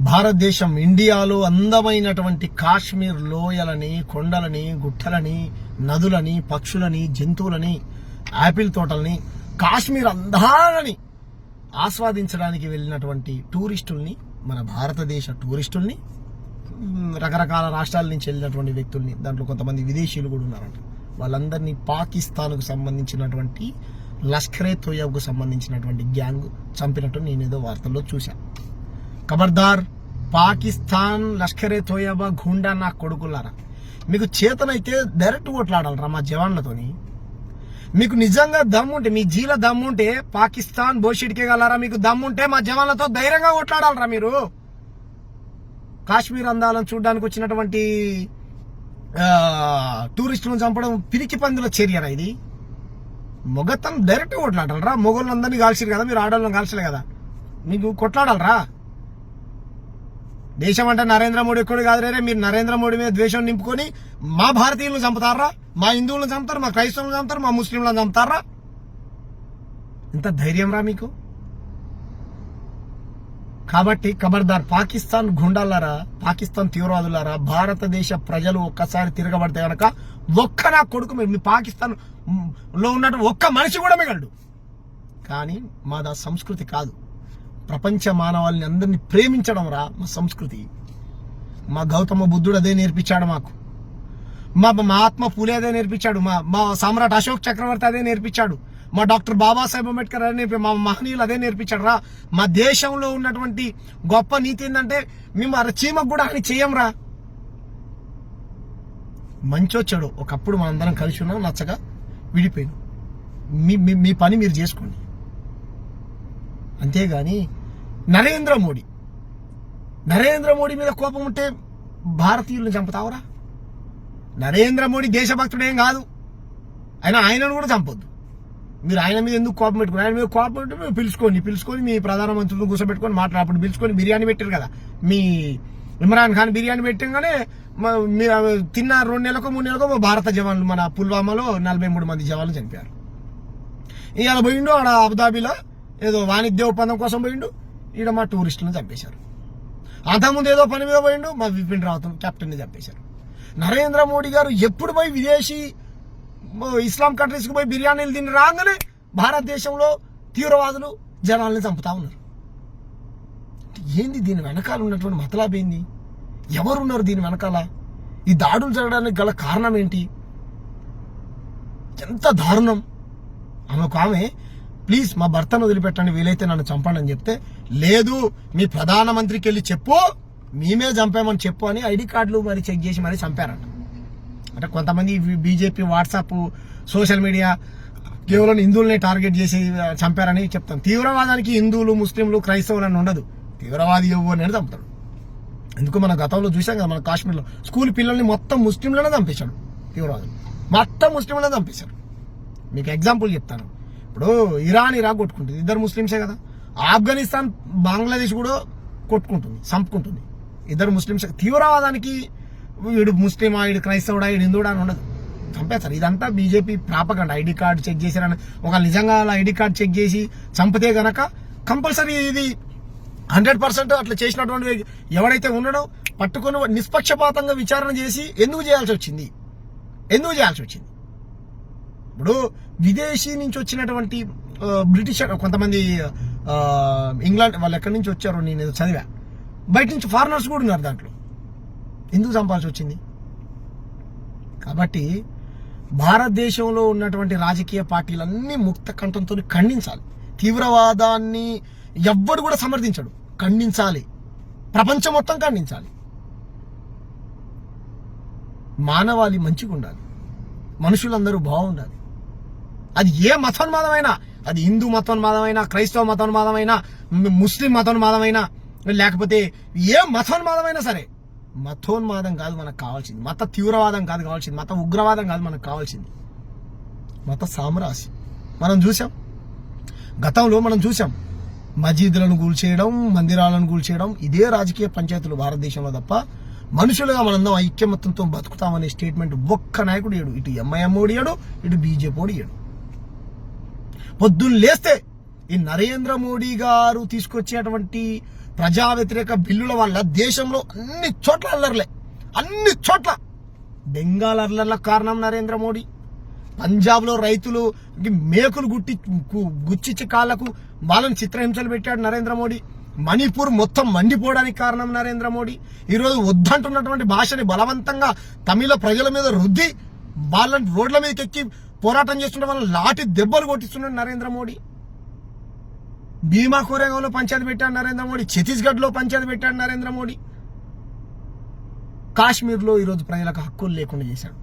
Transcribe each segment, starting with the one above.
భారతదేశం ఇండియాలో అందమైనటువంటి కాశ్మీర్ లోయలని కొండలని గుట్టలని నదులని పక్షులని జంతువులని యాపిల్ తోటలని కాశ్మీర్ అందాలని ఆస్వాదించడానికి వెళ్ళినటువంటి టూరిస్టుల్ని మన భారతదేశ టూరిస్టుల్ని రకరకాల రాష్ట్రాల నుంచి వెళ్ళినటువంటి వ్యక్తుల్ని దాంట్లో కొంతమంది విదేశీయులు కూడా ఉన్నారంట. వాళ్ళందరినీ పాకిస్తాన్కు సంబంధించినటువంటి లష్కరే తోయబ్కు సంబంధించినటువంటి గ్యాంగ్ చంపినట్టు నేనేదో వార్తల్లో చూశాను. ఖబర్దార్ పాకిస్తాన్ లష్కరే తోయబా గుండా నా కొడుకులారా. మీకు చేతనైతే డైరెక్ట్ కొట్లాడాలరా మా జవాన్లతోని? మీకు నిజంగా దమ్ముంటే మీ జీల దమ్ముంటే పాకిస్తాన్ బోషిడ్కే గలరా? మీకు దమ్ముంటే మా జవాన్లతో ధైర్యంగా కొట్లాడాలరా మీరు? కాశ్మీర్ అందాలను చూడడానికి వచ్చినటువంటి టూరిస్టులను చంపడం పిరికి పందుల చర్యరా ఇది? మొగతనం డైరెక్ట్ కొట్లాడాలరా? మొగోళ్ళందరినీ కాల్చిరు కదా మీరు ఆడవాళ్ళని కాల్చలే కదా. మీకు కొట్లాడాలరా? దేశం అంటే నరేంద్ర మోడీ ఒక్కడు కాదురే మీరు నరేంద్ర మోడీ మీద ద్వేషం నింపుకొని మా భారతీయులను చంపుతారా? మా హిందువులను చంపుతారు? మా క్రైస్తవులను చంపుతారు? మా ముస్లింలను చంపుతారా? ఇంత ధైర్యం రా మీకు. కాబట్టి ఖబర్దార్ పాకిస్తాన్ గుండాలారా పాకిస్తాన్ తీవ్రవాదులారా భారతదేశ ప్రజలు ఒక్కసారి తిరగబడితే గనక ఒక్క నా కొడుకు మీ- మీ పాకిస్తాన్లో ఉన్నట్టు ఒక్క మనిషి కూడా మిగలడు. కానీ మాదా సంస్కృతి కాదు. ప్రపంచ మానవాళిని అందరినీ ప్రేమించడం రా మా సంస్కృతి. మా గౌతమ బుద్ధుడు అదే నేర్పించాడు మాకు. మా మహాత్మా పూలే అదే నేర్పించాడు. మా మా సామ్రాట్ అశోక్ చక్రవర్తి అదే నేర్పించాడు. మా డాక్టర్ బాబాసాహెబ్ అంబేద్కర్ అనే మా మహనీయులు అదే నేర్పించాడు రా. మా దేశంలో ఉన్నటువంటి గొప్ప నీతి ఏంటంటే మేము అర చీమకు కూడా అని చేయం రా. మంచొచ్చాడు ఒకప్పుడు మనందరం కలిసి ఉన్నాం నచ్చగా విడిపోయాను. మీ మీ- మీ పని మీరు చేసుకోండి. అంతేగాని నరేంద్ర మోడీ. నరేంద్ర మోడీ మీద కోపం ఉంటే భారతీయులను చంపుతావురా? నరేంద్ర మోడీ దేశభక్తుడేం కాదు. అయినా ఆయనను కూడా చంపొద్దు. మీరు ఆయన మీద ఎందుకు కోపం పెట్టుకుని ఆయన మీద కోపం పెట్టి మీరు పిలుచుకోండి. పిలుచుకొని మీ ప్రధానమంత్రిని కూర్చోబెట్టుకొని మాట్లాడు అప్పుడు పిలుచుకొని బిర్యానీ పెట్టారు కదా. మీ ఇమ్రాన్ ఖాన్ బిర్యానీ పెట్టగానే మీరు తిన్న రెండు నెలలకు మూడు నెలలకు భారత జవాన్లు మన పుల్వామాలో నలభై మూడు మంది జవాన్లు చనిపోయారు. ఇవాళ పోయిండు ఆడ అబుదాబిలో ఏదో వాణిజ్య ఒప్పందం కోసం పోయిండు. ఈడ మా టూరిస్టులను చంపేశారు. అంతకుముందు ఏదో పని మీద పోయిండు మా విపిన్ రావత్ కెప్టెన్ని చంపేశారు. నరేంద్ర మోడీ గారు ఎప్పుడు పోయి విదేశీ ఇస్లాం కంట్రీస్కి పోయి బిర్యానీలు తిని రాగానే భారతదేశంలో తీవ్రవాదులు జనాల్ని చంపుతా ఉన్నారు. ఏంది దీని వెనకాల ఉన్నటువంటి మతలాభ ఏంది? ఎవరున్నారు దీని వెనకాల? ఈ దాడులు జరగడానికి గల కారణం ఏంటి? ఎంత దారుణం! ఆమె ఒక ఆమె ప్లీజ్ మా భర్తను వదిలిపెట్టండి వీలైతే నన్ను చంపండి అని చెప్తే లేదు మీ ప్రధానమంత్రికి వెళ్ళి చెప్పు మేమే చంపామని చెప్పు అని ఐడి కార్డులు మరి చెక్ చేసి మరి చంపారంట. అంటే కొంతమంది బీజేపీ వాట్సాప్ సోషల్ మీడియా కేవలం హిందువులనే టార్గెట్ చేసి చంపారని చెప్తాం. తీవ్రవాదానికి హిందువులు ముస్లింలు క్రైస్తవులు అని ఉండదు. తీవ్రవాది ఎవ్వు అనేది చంపుతాడు ఎందుకు మన గతంలో చూసాం కదా మన కాశ్మీర్లో స్కూల్ పిల్లల్ని మొత్తం ముస్లింలనే చంపేశాడు తీవ్రవాదులు మొత్తం ముస్లింలనే చంపేశాడు మీకు ఎగ్జాంపుల్ చెప్తాను. ఇప్పుడు ఇరాన్ ఇరాక్ కొట్టుకుంటుంది. ఇద్దరు ముస్లింసే కదా. ఆఫ్ఘనిస్తాన్ బంగ్లాదేశ్ కూడా కొట్టుకుంటుంది చంపుకుంటుంది. ఇద్దరు ముస్లింసే తీవ్రవాదానికి వీడు ముస్లిమా వీడు క్రైస్తవుడా వీడు హిందువుడా అని ఉండదు. చంపేస్తారు. ఇదంతా BJP propaganda ID card check చేశారని ఒక నిజంగా అలా ఐడి కార్డు చెక్ చేసి చంపితే గనక కంపల్సరీ ఇది హండ్రెడ్ పర్సెంట్ అట్లా చేసినటువంటి ఎవడైతే ఉన్నాడో పట్టుకొని నిష్పక్షపాతంగా విచారణ చేసి ఎందుకు చేయాల్సి వచ్చింది? ఎందుకు చేయాల్సి వచ్చింది? ఇప్పుడు విదేశీ నుంచి వచ్చినటువంటి బ్రిటిష్ కొంతమంది ఇంగ్లాండ్ వాళ్ళు ఎక్కడి నుంచి వచ్చారో నేను ఏదో చదివా. బయట నుంచి ఫారినర్స్ కూడా ఉన్నారు దాంట్లో. ఎందుకు చంపాల్సి వచ్చింది? కాబట్టి భారతదేశంలో ఉన్నటువంటి రాజకీయ పార్టీలన్నీ ముక్త కంఠంతో ఖండించాలి. తీవ్రవాదాన్ని ఎవ్వడు కూడా సమర్థించడు. ఖండించాలి. ప్రపంచం మొత్తం ఖండించాలి. మానవాళి మంచిగా ఉండాలి మనుషులందరూ బాగుండాలి. అది ఏ మతోన్మాదమైనా అది హిందూ మతోన్మాదమైనా క్రైస్తవ మతోన్మాదమైనా ముస్లిం మతోన్మాదమైనా లేకపోతే ఏ మతోన్మాదమైనా సరే మతోన్మాదం కాదు మనకు కావాల్సింది. మత తీవ్రవాదం కాదు కావాల్సింది. మత ఉగ్రవాదం కాదు మనకు కావాల్సింది. మత సామ్రాజ్యం. మనం చూసాం గతంలో మనం చూసాం మసీదులను కూల్చేయడం మందిరాలను కూల్చేయడం ఇదే రాజకీయ పంచాయతీలు భారతదేశంలో తప్ప మనుషులుగా మనందరం ఐక్యమత్యంతో బతుకుతామనే స్టేట్మెంట్ ఒక్క నాయకుడు ఏడు ఇటు ఎంఐఎం ఓడియాడు ఇటు బీజేపీ ఓడియాడు పొద్దున్న లేస్తే ఈ నరేంద్ర మోడీ గారు తీసుకొచ్చేటువంటి ప్రజా వ్యతిరేక బిల్లుల వల్ల దేశంలో అన్ని చోట్ల అల్లర్లే. అన్ని చోట్ల. బెంగాల్ అల్లర్ల కారణం నరేంద్ర మోడీ. పంజాబ్లో రైతులు మేకులు గుట్టి గు- గుచ్చిచ్చి కాళ్ళకు వాళ్ళని చిత్రహింసలు పెట్టాడు నరేంద్ర మోడీ. మణిపూర్ మొత్తం మండిపోవడానికి కారణం నరేంద్ర మోడీ. ఈరోజు వద్దంటున్నటువంటి భాషని బలవంతంగా తమిళ ప్రజల మీద రుద్ది వాళ్ళని రోడ్ల మీదకి ఎక్కి పోరాటం చేస్తుంటే వాళ్ళు లాటి దెబ్బలు కొట్టిస్తున్నాడు నరేంద్ర మోడీ. భీమా కోరేగాంలో పంచాయతీ పెట్టాడు నరేంద్ర మోడీ. ఛత్తీస్గఢ్లో పంచాయతీ పెట్టాడు నరేంద్ర మోడీ. కాశ్మీర్లో ఈరోజు ప్రజలకు హక్కులు లేకుండా చేశాడు.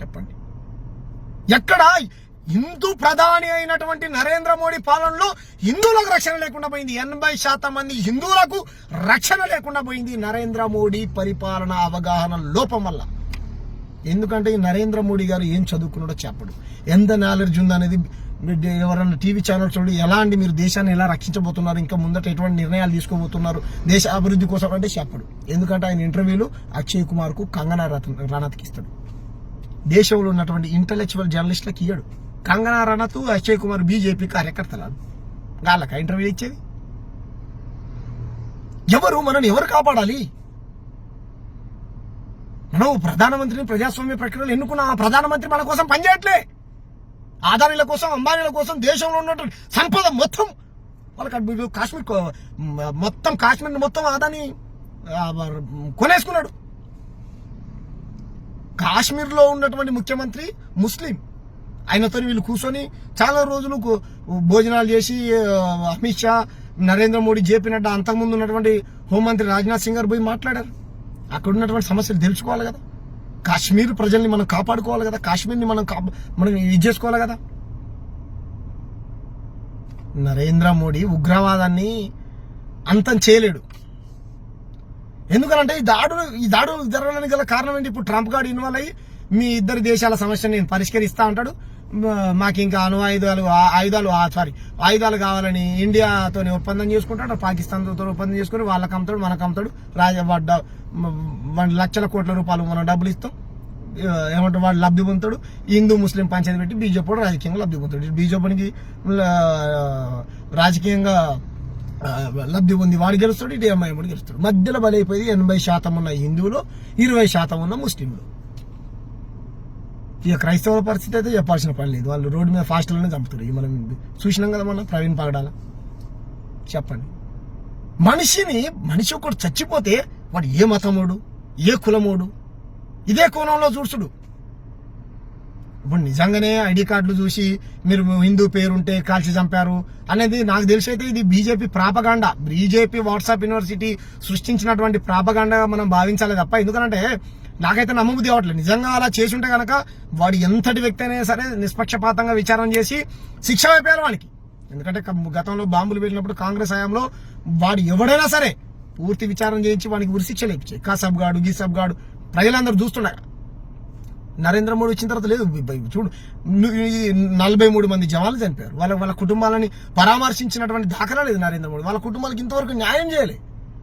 చెప్పండి. ఎక్కడ హిందూ ప్రధాని అయినటువంటి నరేంద్ర మోడీ పాలనలో హిందువులకు రక్షణ లేకుండా పోయింది. ఎనభై శాతం మంది హిందువులకు రక్షణ లేకుండా పోయింది నరేంద్ర మోడీ పరిపాలన అవగాహన లోపం వల్ల. ఎందుకంటే ఈ నరేంద్ర మోడీ గారు ఏం చదువుకున్నాడో చెప్పడు. ఎంత నాలెడ్జ్ ఉందనేది ఎవరైనా ఎవరన్నా టీవీ ఛానల్ చూడండి ఎలా అండి మీరు దేశాన్ని ఎలా రక్షించబోతున్నారు ఇంకా ముందట ఎటువంటి నిర్ణయాలు తీసుకోబోతున్నారు దేశ అభివృద్ధి కోసం అంటే చెప్పడు. ఎందుకంటే ఆయన ఇంటర్వ్యూలు అక్షయ్ కుమార్కు కంగనా రత- రనత్కి ఇస్తాడు. దేశంలో ఉన్నటువంటి ఇంటలెక్చువల్ జర్నలిస్టులకు ఇయ్యడు. కంగనా రనత్ అక్షయ్ కుమార్ బీజేపీ కార్యకర్తలు వాళ్ళకి ఇంటర్వ్యూ ఇచ్చేది? ఎవరు మనల్ని ఎవరు కాపాడాలి? మనం ప్రధానమంత్రిని ప్రజాస్వామ్య ప్రక్రియలో ఎన్నుకున్న ఆ ప్రధానమంత్రి మన కోసం పనిచేయట్లే. ఆదానీల కోసం అంబానీల కోసం దేశంలో ఉన్నటువంటి సంపద మొత్తం వాళ్ళకి కాశ్మీర్ మొత్తం కాశ్మీర్ మొత్తం ఆదాని కొనేసుకున్నాడు. కాశ్మీర్లో ఉన్నటువంటి ముఖ్యమంత్రి ముస్లిం. ఆయనతో వీళ్ళు కూర్చొని చాలా రోజులు భోజనాలు చేసి అమిత్ షా నరేంద్ర మోడీ జేపీ నడ్డా అంతకుముందు ఉన్నటువంటి హోంమంత్రి రాజ్నాథ్ సింగ్ గారు పోయి మాట్లాడారు. అక్కడ ఉన్నటువంటి సమస్యలు తెలుసుకోవాలి కదా. కాశ్మీర్ ప్రజల్ని మనం కాపాడుకోవాలి కదా. కాశ్మీర్ని మనం కాపా- మనం ఇది చేసుకోవాలి కదా. నరేంద్ర మోడీ ఉగ్రవాదాన్ని అంతం చేయలేడు. ఎందుకంటే ఈ దాడులు ఈ దాడులు జరగడానికి గల కారణం ఏంటి? ఇప్పుడు ట్రంప్ గారు ఇన్వాల్వ్ అయ్యి మీ ఇద్దరు దేశాల సమస్యను నేను పరిష్కరిస్తా అంటాడు. మాకు ఇంకా అణు ఆయుధాలు ఆ- ఆయుధాలు సారీ ఆయుధాలు కావాలని ఇండియాతో ఒప్పందం చేసుకుంటాడు పాకిస్తాన్తో ఒప్పందం చేసుకుని వాళ్ళకి అమ్ముతాడు మనకు అమ్ముతాడు రాజ వాడు లక్షల కోట్ల రూపాయలు మనం డబ్బులు ఇస్తాం ఏమంటారు వాడు లబ్ధి పొందుతాడు హిందూ ముస్లిం పంచాయతీ పెట్టి బీజేపీ రాజకీయంగా లబ్ధి పొందుతాడు. బీజేపీకి రాజకీయంగా లబ్ధి పొంది వాడు గెలుస్తాడు ఇటు ఎంఐఎం గెలుస్తాడు. మధ్యలో బలైపోయింది ఎనభై శాతం ఉన్న హిందువులు ఇరవై శాతం ఉన్న ముస్లింలు. ఇక క్రైస్తవుల పరిస్థితి అయితే చెప్పాల్సిన పని లేదు. వాళ్ళు రోడ్డు మీద ఫాస్ట్లోనే చంపుతారు ఇక మనం చూసినాం కదా మనం ప్రవీణ్ పగడాల చెప్పండి. మనిషిని మనిషి ఒకటి చచ్చిపోతే వాడు ఏ మతమోడు ఏ కులమోడు ఇదే కోణంలో చూసుడు ఇప్పుడు నిజంగానే ఐడి కార్డులు చూసి మీరు హిందూ పేరుంటే కాల్చి చంపారు అనేది నాకు తెలిసి అయితే ఇది BJP propaganda. BJP WhatsApp university సృష్టించినటువంటి ప్రాపగాండగా మనం భావించాలి తప్ప ఎందుకంటే నాకైతే నమ్మబుద్ధి అవ్వట్లేదు నిజంగా అలా చేసి ఉంటే కనుక వాడు ఎంతటి వ్యక్తి అయినా సరే నిష్పక్షపాతంగా విచారం చేసి శిక్ష అయిపోయారు వాడికి ఎందుకంటే గతంలో బాంబులు పెట్టినప్పుడు కాంగ్రెస్ హయాంలో వాడు ఎవడైనా సరే పూర్తి విచారం చేయించి వానికి ఉరిశిక్ష లేపించాయి కాసబ్ గాడు గీసబ్ గాడు ప్రజలందరూ చూస్తున్నారు నరేంద్ర మోడీ వచ్చిన తర్వాత లేదు చూడు ఈ నలభై మూడు మంది జవాన్లు చనిపోయారు. వాళ్ళ వాళ్ళ కుటుంబాలని పరామర్శించినటువంటి దాఖలా లేదు నరేంద్ర మోడీ. వాళ్ళ కుటుంబాలకు ఇంతవరకు న్యాయం చేయలే.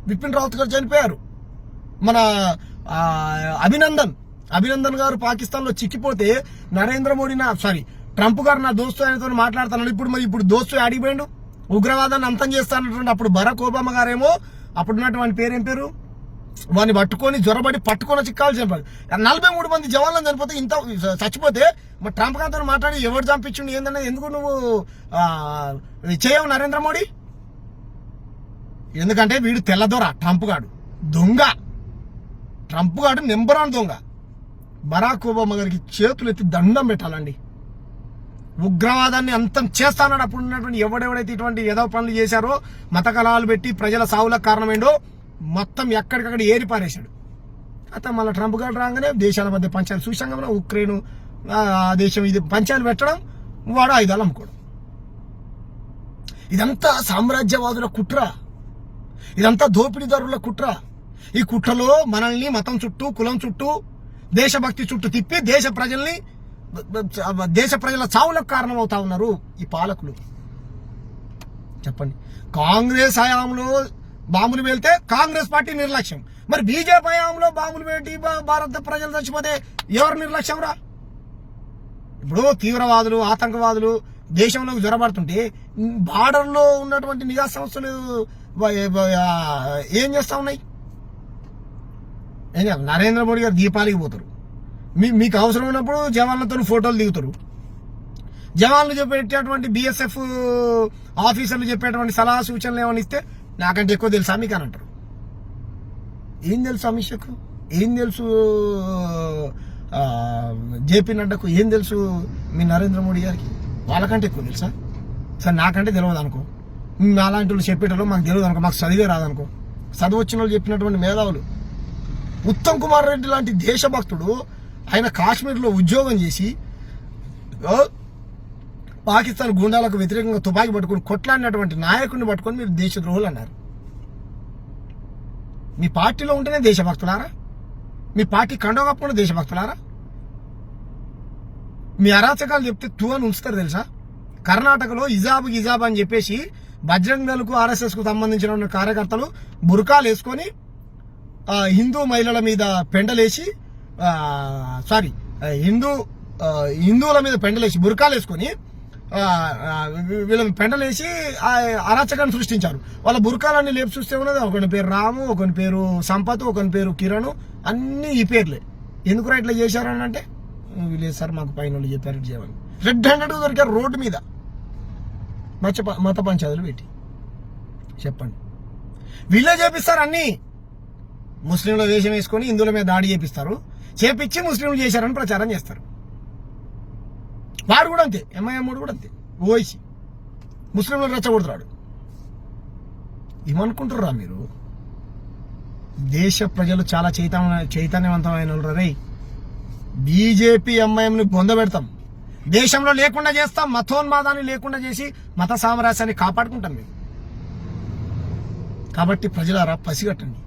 బిపిన్ రావత్ గారు చనిపోయారు. మన అభినందన్. అభినందన్ గారు పాకిస్తాన్లో చిక్కిపోతే నరేంద్ర మోడీ నా సారీ ట్రంప్ గారు నా దోస్తు ఆయనతో మాట్లాడుతున్నాడు ఇప్పుడు మరి ఇప్పుడు దోస్తు అడిగిపోయిండు ఉగ్రవాదాన్ని అంతం చేస్తానటువంటి అప్పుడు బరాక్ ఒబామా గారేమో అప్పుడు ఉన్నటువంటి పేరేం పేరు? వాడిని పట్టుకొని జ్వరబడి పట్టుకొని చిక్కాలు చంపాడు. నలభై మూడు మంది జవాన్లను చనిపోతే ఇంత చచ్చిపోతే మరి ట్రంప్ గారితో మాట్లాడి ఎవరు చంపించండి ఏందన్నది ఎందుకు నువ్వు చేయవు నరేంద్ర మోడీ? ఎందుకంటే వీడు తెల్లదొర ట్రంప్ గాడు. దొంగ. ట్రంప్ గారు నెంబర్ వన్ దొంగ. బరాక్ ఒబామా గారికి చేతులు ఎత్తి దండం పెట్టాలండి. ఉగ్రవాదాన్ని అంతం చేస్తానని అప్పుడు ఉన్నటువంటి ఎవడెవడైతే ఇటువంటి ఏదో పనులు చేశారో మత కళాలు పెట్టి ప్రజల సావులకు కారణమైందో మొత్తం ఎక్కడికక్కడ ఏరి పారేశాడు. అయితే మళ్ళీ ట్రంప్ గారు రాగానే దేశాల మధ్య పంచాలు చూసాం ఉక్రెయిన్ ఆ దేశం ఇది పంచాలు పెట్టడం వాడు ఆయుధాలు అమ్ముకోవడం ఇదంతా సామ్రాజ్యవాదుల కుట్ర. ఇదంతా దోపిడీదారుల కుట్ర. ఈ కుట్రలో మనల్ని మతం చుట్టూ కులం చుట్టూ దేశభక్తి చుట్టూ తిప్పి దేశ ప్రజల్ని దేశ ప్రజల చావులకు కారణమవుతా ఉన్నారు ఈ పాలకులు. చెప్పండి. కాంగ్రెస్ హయాంలో బాంబులు వెళ్తే కాంగ్రెస్ పార్టీ నిర్లక్ష్యం. మరి బీజేపీ హయాంలో బాంబులు పెట్టి భారత ప్రజలు చచ్చిపోతే ఎవరు నిర్లక్ష్యం రా? ఇప్పుడు తీవ్రవాదులు ఆతంకవాదులు దేశంలోకి జ్వరపడుతుంటే బార్డర్లో ఉన్నటువంటి నిఘా సంస్థలు ఏం చేస్తా ఉన్నాయి? ఏం నరేంద్ర మోడీ గారు దీపాలికి పోతారు. మీ మీకు అవసరం ఉన్నప్పుడు జవాన్లతో ఫోటోలు దిగుతారు. జవాన్లు చెప్పేటటువంటి బిఎస్ఎఫ్ ఆఫీసర్లు చెప్పేటువంటి సలహా సూచనలు ఏమైనా ఇస్తే నాకంటే ఎక్కువ తెలుసా మీకు అని అంటారు. ఏం తెలుసు అమిత్ షాకు? ఏం తెలుసు జేపీ నడ్డాకు? ఏం తెలుసు మీ నరేంద్ర మోడీ గారికి? వాళ్ళకంటే ఎక్కువ తెలుసా? సరే నాకంటే తెలియదు అనుకో. అలాంటి వాళ్ళు చెప్పేటప్పుడు మాకు తెలియదు అనుకో. మాకు చదివే రాదనుకో. చదువు వచ్చిన వాళ్ళు చెప్పినటువంటి మేధావులు ఉత్తమ్ కుమార్ రెడ్డి లాంటి దేశభక్తుడు ఆయన కాశ్మీర్లో ఉద్యోగం చేసి పాకిస్తాన్ గుండాలకు వ్యతిరేకంగా తుపాకీ పట్టుకొని కొట్లాడినటువంటి నాయకుడిని పట్టుకొని మీరు దేశద్రోహులు అన్నారు. మీ పార్టీలో ఉంటేనే దేశభక్తులారా? మీ పార్టీ కండవ కప్పుకున్న దేశభక్తులారా? మీ అరాచకాలు చెప్తే తూ అని ఉంచుతారు తెలుసా? కర్ణాటకలో ఇజాబ్ గిజాబ్ అని చెప్పేసి బజరంగ్ దళకు ఆర్ఎస్ఎస్కు సంబంధించిన కార్యకర్తలు బురకాలు వేసుకొని హిందూ మహిళల మీద పెండలేసి సారీ హిందూ హిందువుల మీద పెండలేసి బురకాలు వేసుకొని వీళ్ళని పెండలేసి అరాచకాన్ని సృష్టించారు. వాళ్ళ బురకాలన్నీ లేపు చూస్తే ఉన్నది ఒకని పేరు రాము ఒకని పేరు సంపత్ ఒకని పేరు కిరణ్ అన్నీ ఈ పేర్లే. ఎందుకు ఇట్లా చేశారు అని అంటే వీళ్ళు సార్ మాకు పైన వాళ్ళు చెప్పారు ఇట్లా చేయమని. రెడ్ హ్యాండెడ్ దొరికారు రోడ్డు మీద. మత మత పంచాయతీలు పెట్టి. చెప్పండి. వీళ్ళే చేపిస్తారు అన్నీ. ముస్లింల వేషం వేసుకొని హిందువుల మీద దాడి చేపిస్తారు. చేపించి ముస్లింలు చేశారని ప్రచారం చేస్తారు. వాడు కూడా అంతే. ఎంఐఎం కూడా అంతే. ఓవైసీ ముస్లింలు రెచ్చగొడుతున్నాడు ఏమనుకుంటుర్రా మీరు? దేశ ప్రజలు చాలా చైతన్య చైతన్యవంతమైన వాళ్ళు రే బీజేపీ ఎంఐఎంని పొందబెడతాం దేశంలో లేకుండా చేస్తాం. మతోన్మాదాన్ని లేకుండా చేసి మత సామరాస్యాన్ని కాపాడుకుంటాం మేము. కాబట్టి ప్రజలారా పసిగట్టండి.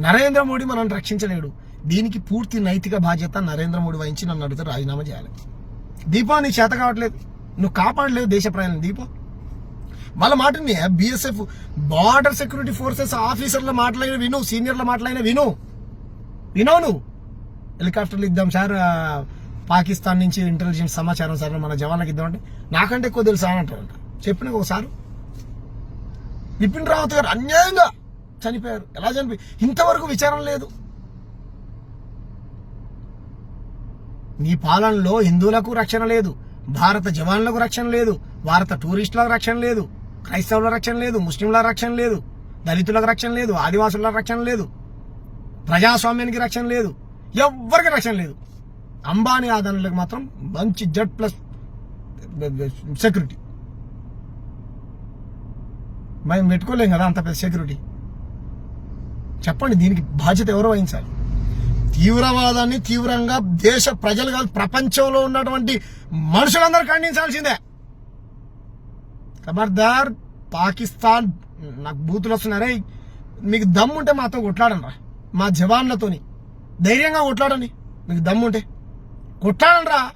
నరేంద్ర మోడీ మనం రక్షించలేడు. దీనికి పూర్తి నైతిక బాధ్యత నరేంద్ర మోడీ వహించి నన్ను అడిగితే రాజీనామా చేయాలి. దీపం నీ చేత కావట్లేదు. నువ్వు కాపాడలేవు దేశ ప్రయాణం దీపం. వాళ్ళ మాటని బిఎస్ఎఫ్ బార్డర్ సెక్యూరిటీ ఫోర్సెస్ ఆఫీసర్ల మాటలైన విను సీనియర్ల మాటలైన విను. వినో నువ్వు. హెలికాప్టర్లు ఇద్దాం సార్ పాకిస్తాన్ నుంచి ఇంటెలిజెన్స్ సమాచారం సార్ మన జవాన్లకు ఇద్దామంటే నాకంటే ఎక్కువ తెలుసా అని అంటారంట. చెప్పిన ఒకసారి బిపిన్ రావత్ గారు అన్యాయంగా చనిపోయారు. ఎలా చనిపోయి ఇంతవరకు విచారం లేదు. నీ పాలనలో హిందువులకు రక్షణ లేదు. భారత జవాన్లకు రక్షణ లేదు. భారత టూరిస్టులకు రక్షణ లేదు. క్రైస్తవుల రక్షణ లేదు. ముస్లింల రక్షణ లేదు. దళితులకు రక్షణ లేదు. ఆదివాసుల రక్షణ లేదు. ప్రజాస్వామ్యానికి రక్షణ లేదు. ఎవ్వరికి రక్షణ లేదు. అంబానీ ఆదరణలకు మాత్రం మంచి జడ్ ప్లస్ సెక్యూరిటీ. మేము పెట్టుకోలేం కదా అంత పెద్ద సెక్యూరిటీ. చెప్పండి దీనికి బాధ్యత ఎవరు వహించాలి? తీవ్రవాదాన్ని తీవ్రంగా దేశ ప్రజలు కాదు ప్రపంచంలో ఉన్నటువంటి మనుషులందరూ ఖండించాల్సిందే. ఖబర్దార్ పాకిస్తాన్ నాకు బూతులు వస్తున్నారే మీకు దమ్ముంటే మాతో కొట్లాడండి రా. మా జవాన్లతోని. ధైర్యంగా కొట్లాడండి. మీకు దమ్ముంటే. కొట్లాడండి రా.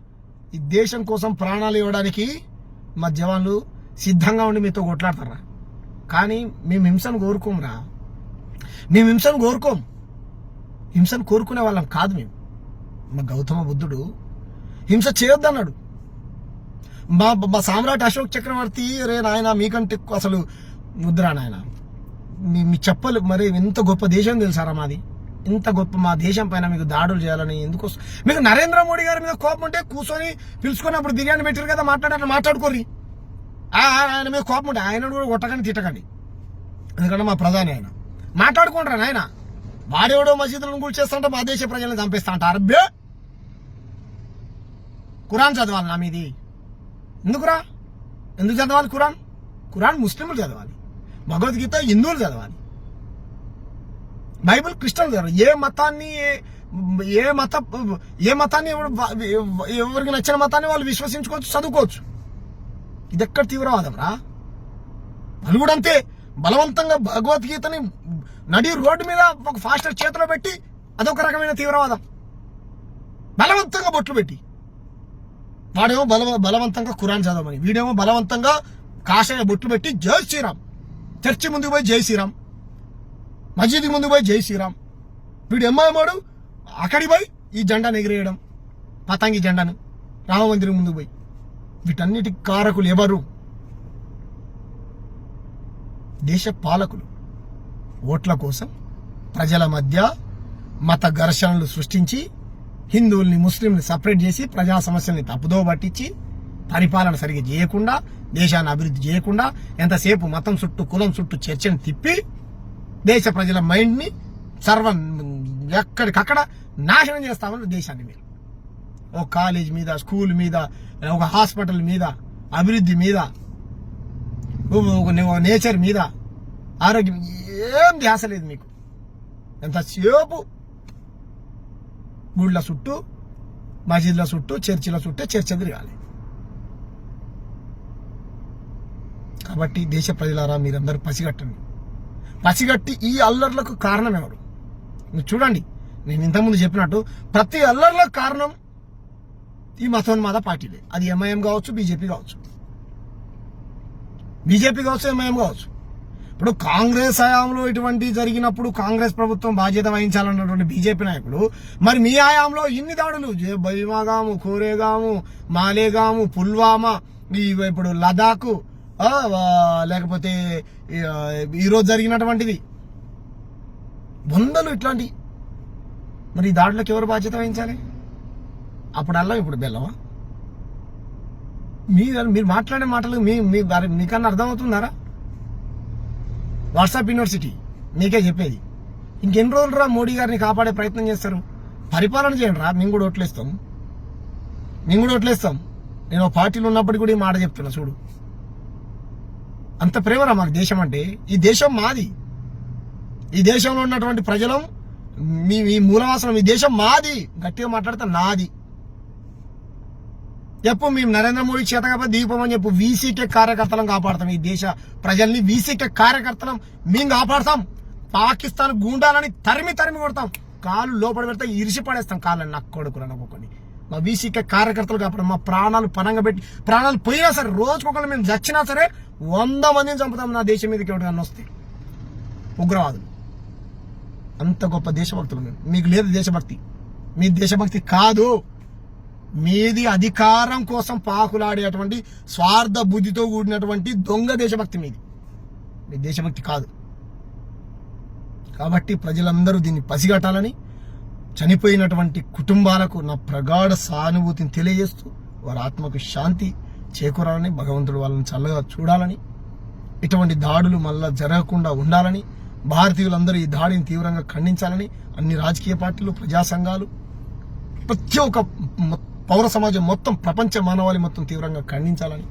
ఈ దేశం కోసం ప్రాణాలు ఇవ్వడానికి మా జవాన్లు సిద్ధంగా ఉండి మీతో కొట్లాడతారా కానీ మేము హింసను కోరుకోమరా మేము హింసను కోరుకోం. హింసను కోరుకునే వాళ్ళం కాదు మేము. మా గౌతమ బుద్ధుడు హింస చేయొద్దన్నాడు. మా మా సామ్రాట్ అశోక్ చక్రవర్తి రే నాయన మీకంటే ఎక్కువ అసలు ముద్రా నాయన. మీ మీ చెప్పలు మరి ఎంత గొప్ప దేశం తెలుసారా మాది? ఇంత గొప్ప మా దేశం పైన మీకు దాడులు చేయాలని ఎందుకు మీకు నరేంద్ర మోడీ గారి మీద కోపం ఉంటే కూర్చొని పిలుచుకున్నప్పుడు బిర్యానీ పెట్టారు కదా మాట్లాడారు మాట్లాడుకోరి ఆయన మీద కోపం ఉంటే ఆయన కూడా కొట్టకండి తిట్టకండి. ఎందుకంటే మా ప్రధాని ఆయన. మాట్లాడుకుంటారా నాయన? వాడెవడో మసీదులను కూల్చేస్తుంటే మా దేశ ప్రజలను చంపేస్తా అంట అరబ్బే కురాన్ చదవాలి నా మీది. ఎందుకురా? ఎందుకు చదవాలి కురాన్ కురాన్ ముస్లింలు చదవాలి. భగవద్గీత హిందువులు చదవాలి. బైబిల్ క్రిస్టియన్లు చదవాలి. ఏ మతాన్ని ఏ- మత ఏ మతాన్ని ఎవరికి నచ్చిన మతాన్ని వాళ్ళు విశ్వసించుకోవచ్చు చదువుకోవచ్చు. ఇది ఎక్కడ తీవ్రవాదం రా? వాళ్ళు కూడా అంతే. బలవంతంగా భగవద్గీతని నడి రోడ్డు మీద ఒక ఫాస్టర్ చేతిలో పెట్టి అదొక రకమైన తీవ్రవాదం. బలవంతంగా బొట్లు పెట్టి. వాడేమో బల బలవంతంగా ఖురాన్ చదవమని వీడేమో బలవంతంగా కాషాయ బొట్లు పెట్టి జై శ్రీరామ్. చర్చి ముందుకు పోయి జై శ్రీరామ్. మసీద్ ముందుకు పోయి జై శ్రీరామ్. వీడు ఎమ్మాడు అక్కడి పోయి ఈ జెండాను ఎగిరేయడం పతంగి జెండాను రామ మందిరం ముందుకు పోయి. వీటన్నిటి కారకులు ఎవరు? దేశ పాలకులు ఓట్ల కోసం ప్రజల మధ్య మత ఘర్షణలు సృష్టించి హిందువుల్ని ముస్లింని సపరేట్ చేసి ప్రజా సమస్యల్ని తప్పుదో పట్టించి పరిపాలన సరిగ్గా చేయకుండా దేశాన్ని అభివృద్ధి చేయకుండా ఎంతసేపు మతం చుట్టూ కులం చుట్టూ చర్చను తిప్పి దేశ ప్రజల మైండ్ని సర్వం ఎక్కడికక్కడ నాశనం చేస్తామని దేశాన్ని మీరు. ఒక కాలేజ్ మీద స్కూల్ మీద ఒక హాస్పిటల్ మీద అభివృద్ధి మీద నేచర్ మీద ఆరోగ్యం ఏం ధ్యాస లేదు మీకు. ఎంతసేపు గుళ్ళ చుట్టూ మసీదుల చుట్టూ చర్చిల చుట్టూ చర్చ తిరగాలి. కాబట్టి దేశ ప్రజలారా మీరందరూ పసిగట్టండి. పసిగట్టి ఈ అల్లర్లకు కారణం ఎవరు? చూడండి నేను ఇంతకుముందు చెప్పినట్టు ప్రతి అల్లర్లకు కారణం ఈ మతోన్మాద పార్టీలే. అది ఎంఐఎం కావచ్చు బీజేపీ కావచ్చు. బీజేపీ కావచ్చు ఎంఐఎం కావచ్చు. ఇప్పుడు కాంగ్రెస్ హయాంలో ఇటువంటి జరిగినప్పుడు కాంగ్రెస్ ప్రభుత్వం బాధ్యత వహించాలన్నటువంటి బీజేపీ నాయకుడు మరి మీ హయాంలో ఇన్ని దాడులు భీమాగాము కోరేగాము మాలేగాము పుల్వామా ఇప్పుడు లదాఖ్ లేకపోతే ఈరోజు జరిగినటువంటిది. వందలు ఇట్లాంటి. మరి ఈ దాడులకు ఎవరు బాధ్యత వహించాలి? అప్పుడల్లా ఇప్పుడు బెల్లమా? మీ మీరు మాట్లాడే మాటలు మీ మీ మీకన్నా అర్థమవుతున్నారా? వాట్సాప్ యూనివర్సిటీ మీకే చెప్పేది. ఇంకెన్ని రోజులు రా మోడీ గారిని కాపాడే ప్రయత్నం చేస్తారు? పరిపాలన చేయండి రా మేము కూడా ఓట్లేస్తాం. మేము కూడా ఓట్లేస్తాం. నేను ఒక పార్టీలో ఉన్నప్పటికీ కూడా ఈ మాట చెప్తున్నా చూడు. అంత ప్రేమరా మాకు దేశం అంటే? ఈ దేశం మాది. ఈ దేశంలో ఉన్నటువంటి ప్రజలం మీ మీ మూలవాసనం ఈ దేశం మాది. గట్టిగా మాట్లాడితే నాది. చెప్పు మేము నరేంద్ర మోడీ చేత కాబట్టి దిగిపోమని చెప్పు. వీసీటెక్ కార్యకర్తలను కాపాడతాం ఈ దేశ ప్రజల్ని. వీసీకే కార్యకర్తలం మేము కాపాడతాం. పాకిస్తాన్ గూండాలని తరిమి తరిమి కొడతాం. కాళ్ళు లోపల పెడితే ఇరిసి పడేస్తాం. కాళ్ళని నాకు కొడుకులు ఒక్కొక్కని మా వీసీకే కార్యకర్తలు కాపాడు. మా ప్రాణాలు పనంగా పెట్టి ప్రాణాలు పోయినా సరే రోజుకొకరు మేము చచ్చినా సరే వంద మందిని చంపుతాం నా దేశం మీదకి ఎవరికన్నా వస్తే. ఉగ్రవాదులు. అంత గొప్ప దేశభక్తులు మేము. మీకు లేదు దేశభక్తి. మీ దేశభక్తి కాదు. మీది అధికారం కోసం పాకులాడేటువంటి స్వార్థ బుద్ధితో కూడినటువంటి దొంగ దేశభక్తి మీది. మీ దేశభక్తి కాదు. కాబట్టి ప్రజలందరూ దీన్ని పసిగట్టాలని చనిపోయినటువంటి కుటుంబాలకు నా ప్రగాఢ సానుభూతిని తెలియజేస్తూ వారి ఆత్మకు శాంతి చేకూరాలని భగవంతుడు వాళ్ళని చల్లగా చూడాలని ఇటువంటి దాడులు మళ్ళా జరగకుండా ఉండాలని భారతీయులందరూ ఈ దాడిని తీవ్రంగా ఖండించాలని అన్ని రాజకీయ పార్టీలు ప్రజా సంఘాలు ప్రతి ఒక్క పౌర సమాజం మొత్తం ప్రపంచ మానవాళి మొత్తం తీవ్రంగా ఖండించాలని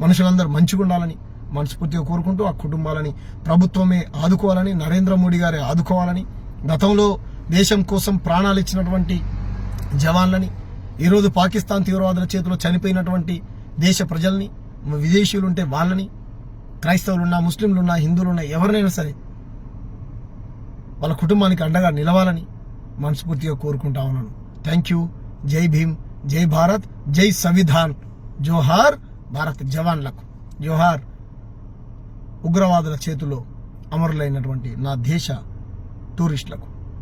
మనుషులందరూ మంచిగా ఉండాలని మనస్ఫూర్తిగా కోరుకుంటూ ఆ కుటుంబాలని ప్రభుత్వమే ఆదుకోవాలని నరేంద్ర మోడీ గారే ఆదుకోవాలని గతంలో దేశం కోసం ప్రాణాలు ఇచ్చినటువంటి జవాన్లని ఈరోజు పాకిస్తాన్ తీవ్రవాదుల చేతిలో చనిపోయినటువంటి దేశ ప్రజల్ని విదేశీయులు ఉంటే వాళ్ళని క్రైస్తవులున్నా ముస్లింలున్నా హిందువులున్నా ఎవరినైనా సరే వాళ్ళ కుటుంబానికి అండగా నిలవాలని మనస్ఫూర్తిగా కోరుకుంటా ఉన్నాను. థ్యాంక్ యూ జై భీమ్. జై భారత్ జై సంవిధాన్. జోహార్ భారత్ జవాన్లకు. జోహార్ ఉగ్రవాదుల చేతిలో అమరులైనటువంటి నా దేశ టూరిస్టులకు.